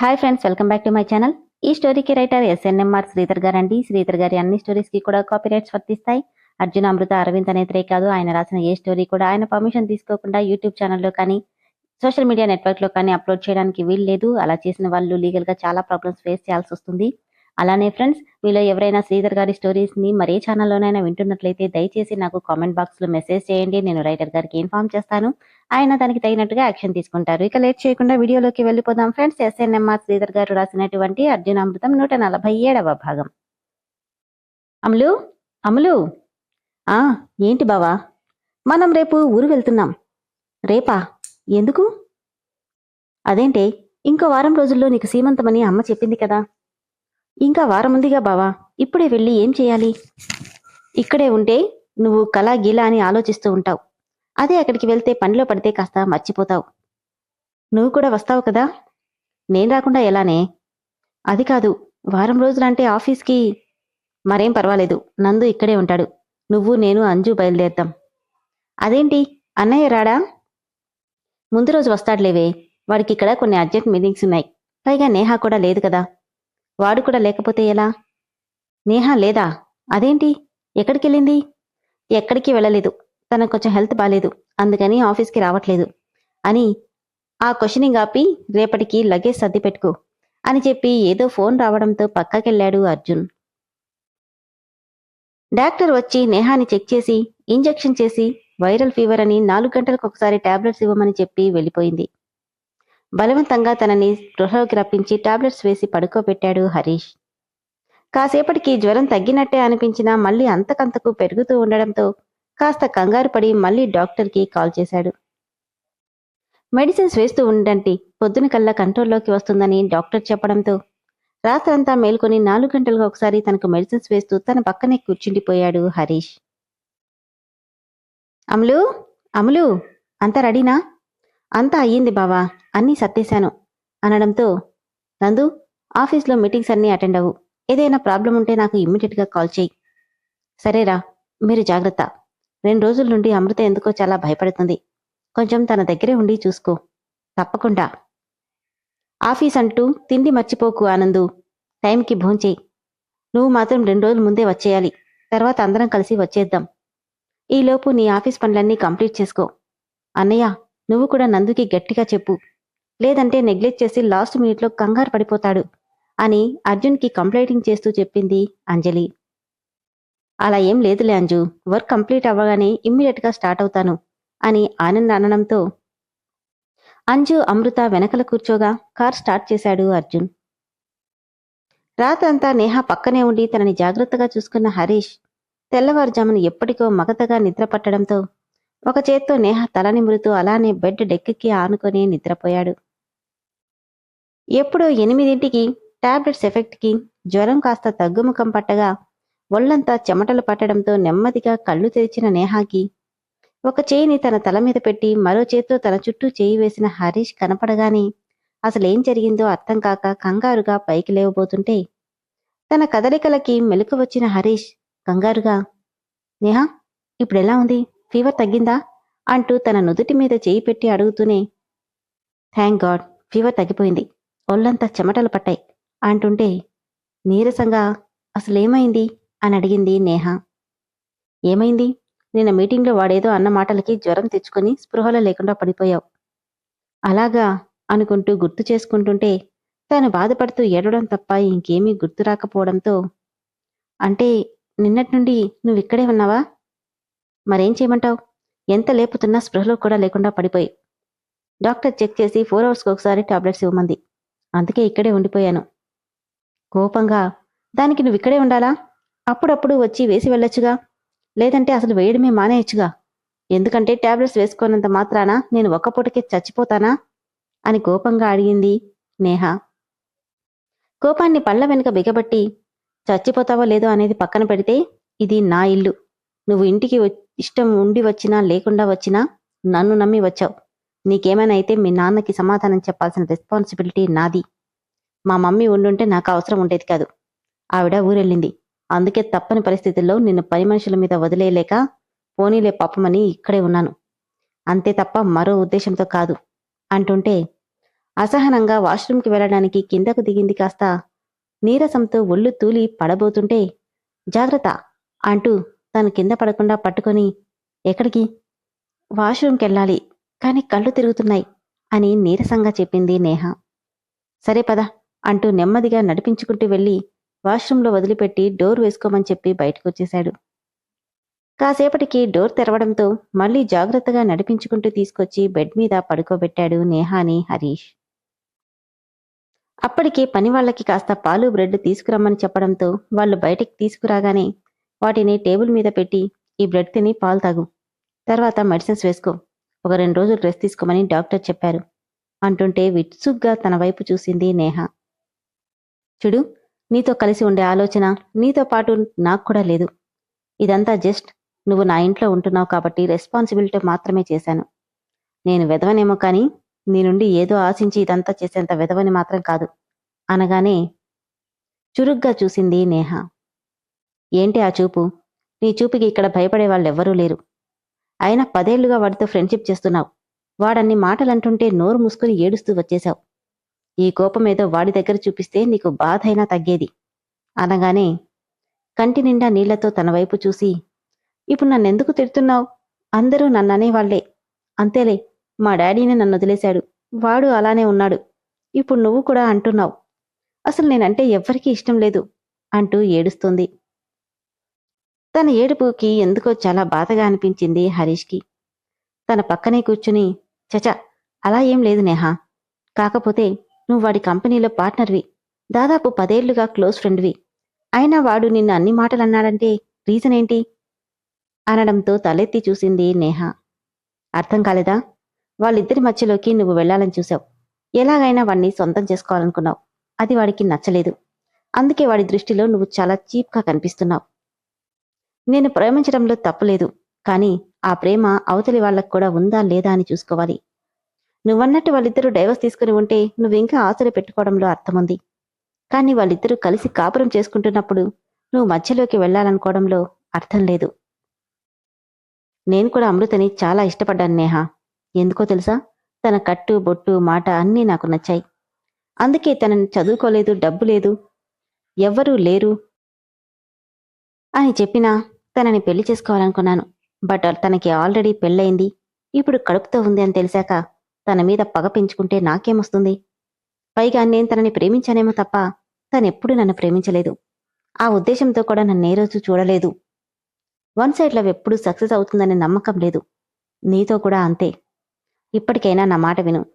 Hi friends welcome back to my channel ఈ స్టోరీకి writer SNMR Sridhar గారు అండి శ్రీధర్ గారి అన్ని స్టోరీస్కి కూడా కాపీరైట్స్ వర్తిస్తాయి. అర్జున్ అమృత అరవింద్ అనేతరే కాదు. ఆయన రాసిన ఏ స్టోరీ కూడా ఆయన పర్మిషన్ తీసుకోకుండా యూట్యూబ్ ఛానల్లో కానీ సోషల్ మీడియా నెట్వర్క్లో కానీ అప్లోడ్ చేయడానికి వీలు లేదు. అలా చేసిన వాళ్ళు లీగల్గా చాలా ప్రాబ్లమ్స్ ఫేస్ చేయాల్సి వస్తుంది. అలానే ఫ్రెండ్స్ మీలో ఎవరైనా శ్రీధర్ గారి స్టోరీస్ని మరే ఛానల్లోనైనా వింటున్నట్లయితే దయచేసి నాకు కామెంట్ బాక్స్లో మెసేజ్ చేయండి. నేను రైటర్ గారికి ఇన్ఫార్మ్ చేస్తాను. ఆయన దానికి తగినట్టుగా యాక్షన్ తీసుకుంటారు. ఇక లేట్ చేయకుండా వీడియోలోకి వెళ్ళిపోదాం ఫ్రెండ్స్. ఎస్ఎన్ఎంఆర్ శ్రీధర్ గారు రాసినటువంటి అర్జున్ అమృతం నూట నలభై ఏడవ భాగం. అమలు? అమలు? ఆ ఏంటి బావా? మనం రేపు ఊరు వెళ్తున్నాం. రేపా? ఎందుకు? అదేంటే ఇంకో వారం రోజుల్లో నీకు సీమంతమని అమ్మ చెప్పింది కదా. ఇంకా వారం ఉందిగా బావా. ఇప్పుడే వెళ్ళి ఏం చేయాలి? ఇక్కడే ఉంటే నువ్వు కళా గీలా అని ఆలోచిస్తూ ఉంటావు. అదే అక్కడికి వెళ్తే పనిలో పడితే కాస్త మర్చిపోతావు. నువ్వు కూడా వస్తావు కదా? నేను రాకుండా ఎలానే? అది కాదు వారం రోజులంటే ఆఫీస్కి మరేం పర్వాలేదు. నందు ఇక్కడే ఉంటాడు. నువ్వు నేను అంజు బయలుదేరుతాం. అదేంటి? అన్నయ్య రాడా? ముందు రోజు వస్తాడులేవే. వాడికి ఇక్కడ కొన్ని అర్జెంట్ మీటింగ్స్ ఉన్నాయి. పైగా నేహా కూడా లేదు కదా. వాడు కూడా లేకపోతే ఎలా? నేహా లేదా? అదేంటి? ఎక్కడికి వెళ్ళింది ఎక్కడికి వెళ్ళలేదు. తనకు కొంచెం హెల్త్ బాగాలేదు అందుకని ఆఫీస్కి రావట్లేదు. అని ఆ క్వశ్చనింగ్ ఆపి రేపటికి లగేజ్ సర్ది పెట్టుకో అని చెప్పి ఏదో ఫోన్ రావడంతో పక్కకెళ్ళాడు అర్జున్. డాక్టర్ వచ్చి నేహాని చెక్ చేసి ఇంజెక్షన్ చేసి వైరల్ ఫీవర్ అని నాలుగు గంటలకు ఒకసారి టాబ్లెట్స్ ఇవ్వమని చెప్పి వెళ్ళిపోయింది. బలవంతంగా తనని గృహలోకి రప్పించి టాబ్లెట్స్ వేసి పడుకోబెట్టాడు హరీష్. కాసేపటికి జ్వరం తగ్గినట్టే అనిపించినా మళ్ళీ అంతకంతకు పెరుగుతూ ఉండడంతో కాస్త కంగారు పడి మళ్ళీ డాక్టర్కి కాల్ చేశాడు. మెడిసిన్స్ వేస్తూ ఉండండి పొద్దున కల్లా కంట్రోల్లోకి వస్తుందని డాక్టర్ చెప్పడంతో రాత్రంతా మేల్కొని నాలుగు గంటలకు ఒకసారి తనకు మెడిసిన్స్ వేస్తూ తన పక్కనే కూర్చుండిపోయాడు హరీష్. అమలు అమలు అంతా రెడీనా? అంతా అయ్యింది బావా అన్నీ సర్దేశాను అనడంతో నందు ఆఫీస్లో మీటింగ్స్ అన్నీ అటెండ్ అవ్వు ఏదైనా ప్రాబ్లం ఉంటే నాకు ఇమ్మీడియట్గా కాల్ చేయి. సరేరా మీరు జాగ్రత్త. రెండు రోజుల నుండి అమృత ఎందుకో చాలా భయపడుతుంది. కొంచెం తన దగ్గరే ఉండి చూసుకో. తప్పకుండా. ఆఫీస్ అంటూ తిండి మర్చిపోకు ఆనందు. టైంకి భోంచేయి. నువ్వు మాత్రం రెండు రోజుల ముందే వచ్చేయాలి. తర్వాత అందరం కలిసి వచ్చేద్దాం. ఈలోపు నీ ఆఫీస్ పనులన్నీ కంప్లీట్ చేసుకో. అన్నయ్య నువ్వు కూడా నందుకి గట్టిగా చెప్పు. లేదంటే నెగ్లెక్ట్ చేసి లాస్ట్ మినిట్లో కంగారు పడిపోతాడు అని అర్జున్కి కంప్లైంటింగ్ చేస్తూ చెప్పింది అంజలి. అలా ఏం లేదులే అంజు. వర్క్ కంప్లీట్ అవ్వగానే ఇమ్మీడియట్గా స్టార్ట్ అవుతాను అని ఆనంద్ అనడంతో అంజు అమృత వెనకల కూర్చోగా కార్ స్టార్ట్ చేశాడు అర్జున్. రాతంతా నేహ పక్కనే ఉండి తనని జాగ్రత్తగా చూసుకున్న హరీష్ తెల్లవారుజామున ఎప్పటికో మగతగా నిద్ర పట్టడంతో ఒక చేత్తో నేహ తల నిమురుతూ అలానే బెడ్ డెక్కి ఆనుకొని నిద్రపోయాడు. ఎప్పుడో ఎనిమిదింటికి టాబ్లెట్స్ ఎఫెక్ట్కి జ్వరం కాస్త తగ్గుముఖం పట్టగా ఒళ్ళంతా చెమటలు పట్టడంతో నెమ్మదిగా కళ్ళు తెరిచిన నేహాకి ఒక చేయిని తన తల మీద పెట్టి మరో చేత్తో తన చుట్టూ చేయి వేసిన హరీష్ కనపడగానే అసలేం జరిగిందో అర్థం కాక కంగారుగా పైకి లేవబోతుంటే తన కదలికలకి మెలకు వచ్చిన హరీష్ కంగారుగా నేహా ఇప్పుడెలా ఉంది? ఫీవర్ తగ్గిందా? అంటూ తన నుదుటి మీద చేయి పెట్టి అడుగుతూనే థ్యాంక్ గాడ్ ఫీవర్ తగ్గిపోయింది. ఒళ్ళంతా చెమటలు పట్టాయి. అంటుంటే నీరసంగా అసలేమైంది? అని అడిగింది నేహ. ఏమైంది? నిన్న మీటింగ్లో వాడేదో అన్న మాటలకి జ్వరం తెచ్చుకొని స్పృహలో లేకుండా పడిపోయావు. అలాగా? అనుకుంటూ గుర్తు చేసుకుంటుంటే తాను బాధపడుతూ ఏడవడం తప్ప ఇంకేమీ గుర్తు రాకపోవడంతో అంటే నిన్నటి నుండి నువ్వు ఇక్కడే ఉన్నావా? మరేం చేయమంటావు? ఎంత లేపుతున్నా స్పృహలో కూడా లేకుండా పడిపోయి. డాక్టర్ చెక్ చేసి ఫోర్ అవర్స్కి ఒకసారి టాబ్లెట్స్ ఇవ్వమంది. అందుకే ఇక్కడే ఉండిపోయాను. కోపంగా దానికి నువ్వు ఇక్కడే ఉండాలా? అప్పుడప్పుడు వచ్చి వేసి వెళ్ళొచ్చుగా. లేదంటే అసలు వేయడమే మానేయచ్చుగా. ఎందుకంటే టాబ్లెట్స్ వేసుకున్నంత మాత్రాన నేను ఒక్క పూటకే చచ్చిపోతానా? అని కోపంగా అడిగింది నేహ. కోపాన్ని పళ్ళ వెనుక బిగబట్టి చచ్చిపోతావో లేదో అనేది పక్కన పెడితే ఇది నా ఇల్లు. నువ్వు ఇంటికి ఇష్టం ఉండి వచ్చినా లేకుండా వచ్చినా నన్ను నమ్మి వచ్చావు. నీకేమైనా అయితే మీ నాన్నకి సమాధానం చెప్పాల్సిన రెస్పాన్సిబిలిటీ నాది. మా మమ్మీ ఉండుంటే నాకు అవసరం ఉండేది కాదు. ఆవిడ ఊరెళ్ళింది. అందుకే తప్పని పరిస్థితుల్లో నిన్ను పని మనుషుల మీద వదిలేయలేక పోనీలే పాపమని ఇక్కడే ఉన్నాను. అంతే తప్ప మరో ఉద్దేశంతో కాదు. అంటుంటే అసహనంగా వాష్రూమ్కి వెళ్ళడానికి కిందకు దిగింది కాస్త నీరసంతో ఒళ్ళు తూలి పడబోతుంటే జాగ్రత్త అంటూ తను కింద పడకుండా పట్టుకొని ఎక్కడికి? వాష్రూమ్కి వెళ్ళాలి కానీ కళ్ళు తిరుగుతున్నాయి అని నీరసంగా చెప్పింది నేహ. సరే పద అంటూ నెమ్మదిగా నడిపించుకుంటూ వెళ్ళి వాష్రూంలో వదిలిపెట్టి డోర్ వేసుకోమని చెప్పి బయటకు వచ్చేశాడు కాసేపటికి డోర్ తెరవడంతో మళ్ళీ జాగ్రత్తగా నడిపించుకుంటూ తీసుకొచ్చి బెడ్ మీద పడుకోబెట్టాడు నేహాని హరీష్. అప్పటికే పని వాళ్ళకి కాస్త పాలు బ్రెడ్ తీసుకురమ్మని చెప్పడంతో వాళ్ళు బయటికి తీసుకురాగానే వాటిని టేబుల్ మీద పెట్టి ఈ బ్రెడ్ తిని పాలు తాగు. తర్వాత మెడిసిన్స్ వేసుకో. ఒక రెండు రోజులు రెస్ట్ తీసుకోమని డాక్టర్ చెప్పారు. అంటుంటే విట్సుగ్గా తన వైపు చూసింది నేహ. చూడు నీతో కలిసి ఉండే ఆలోచన నీతో పాటు నాకు కూడా లేదు. ఇదంతా జస్ట్ నువ్వు నా ఇంట్లో ఉంటున్నావు కాబట్టి రెస్పాన్సిబిలిటీ మాత్రమే చేశాను. నేను వెదవనేమో కానీ నీ నుండి ఏదో ఆశించి ఇదంతా చేసేంత వెదవని మాత్రం కాదు. అనగానే చురుగ్గా చూసింది నేహ. ఏంటి ఆ చూపు? నీ చూపుకి ఇక్కడ భయపడే వాళ్ళెవ్వరూ లేరు. అయినా పదేళ్ళుగా వాడితో ఫ్రెండ్షిప్ చేస్తున్నావు. వాడన్ని మాటలంటుంటే నోరు మూసుకుని ఏడుస్తూ వచ్చేశావు. ఈ కోపమేదో వాడి దగ్గర చూపిస్తే నీకు బాధ అయినా తగ్గేది. అనగానే కంటి నిండా నీళ్ళతో తన వైపు చూసి ఇప్పుడు నన్నెందుకు తిడుతున్నావు? అందరూ నన్ననేవాళ్ళే అంతేలే మా డాడీని నన్ను వదిలేశాడు. వాడు అలానే ఉన్నాడు. ఇప్పుడు నువ్వు కూడా అంటున్నావు. అసలు నేనంటే ఎవ్వరికీ ఇష్టం లేదు అంటూ ఏడుస్తుంది. తన ఏడుపుకి ఎందుకో చాలా బాధగా అనిపించింది హరీష్కి. తన పక్కనే కూర్చుని చచ అలా ఏం లేదు నేహా. కాకపోతే నువ్వు వాడి కంపెనీలో పార్ట్నర్వి. దాదాపు పదేళ్ళుగా క్లోజ్ ఫ్రెండ్వి. అయినా వాడు నిన్ను అన్ని మాటలు అన్నాడంటే రీజన్ ఏంటి? అనడంతో తలెత్తి చూసింది నేహ. అర్థం కాలేదా? వాళ్ళిద్దరి మధ్యలోకి నువ్వు వెళ్ళాలని చూశావు. ఎలాగైనా వాణ్ణి సొంతం చేసుకోవాలనుకున్నావు. అది వాడికి నచ్చలేదు. అందుకే వాడి దృష్టిలో నువ్వు చాలా చీప్గా కనిపిస్తున్నావు. నేను ప్రేమించడంలో తప్పులేదు. కానీ ఆ ప్రేమ అవతలి వాళ్ళకు కూడా ఉందా లేదా అని చూసుకోవాలి. నువ్వన్నట్టు వాళ్ళిద్దరూ డైవర్స్ తీసుకుని ఉంటే నువ్వింకా ఆశలు పెట్టుకోవడంలో అర్థముంది. కానీ వాళ్ళిద్దరూ కలిసి కాపురం చేసుకుంటున్నప్పుడు నువ్వు మధ్యలోకి వెళ్ళాలనుకోవడంలో అర్థం లేదు. నేను కూడా అమృతని చాలా ఇష్టపడ్డాను నేహ. ఎందుకో తెలుసా? తన కట్టు బొట్టు మాట అన్నీ నాకు నచ్చాయి. అందుకే తనని చదువుకోలేదు డబ్బు లేదు. ఎవ్వరూ లేరు అని చెప్పినా తనని పెళ్ళి చేసుకోవాలనుకున్నాను. బట్ తనకి ఆల్రెడీ పెళ్ళయింది. ఇప్పుడు కడుపుతో ఉంది అని తెలిసాక తన మీద పగ పెంచుకుంటే నాకేమొస్తుంది? పైగా నేను తనని ప్రేమించానేమో తప్ప తనెప్పుడు నన్ను ప్రేమించలేదు. ఆ ఉద్దేశంతో కూడా నన్ను ఏ రోజు చూడలేదు. వన్ సైడ్ లవ్ ఎప్పుడు సక్సెస్ అవుతుందనే నమ్మకం లేదు. నీతో కూడా అంతే. ఇప్పటికైనా నా మాట విను.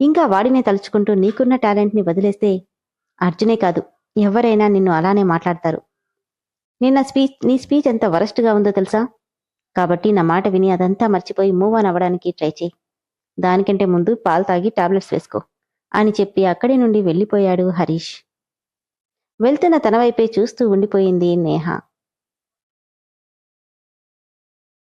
ఇంకా వాడినే తలుచుకుంటూ నీకున్న టాలెంట్ని వదిలేస్తే అర్జునే కాదు. ఎవరైనా నిన్ను అలానే మాట్లాడతారు. నిన్న స్పీచ్ నీ స్పీచ్ ఎంత వరస్ట్గా ఉందో తెలుసా? కాబట్టి నా మాట విని అదంతా మర్చిపోయి మూవ్ ఆన్ అవ్వడానికి ట్రై చేయి. దానికంటే ముందు పాలు తాగి టాబ్లెట్స్ వేసుకో అని చెప్పి అక్కడి నుండి వెళ్ళిపోయాడు హరీష్. వెళ్తున్న తన వైపే చూస్తూ ఉండిపోయింది నేహ.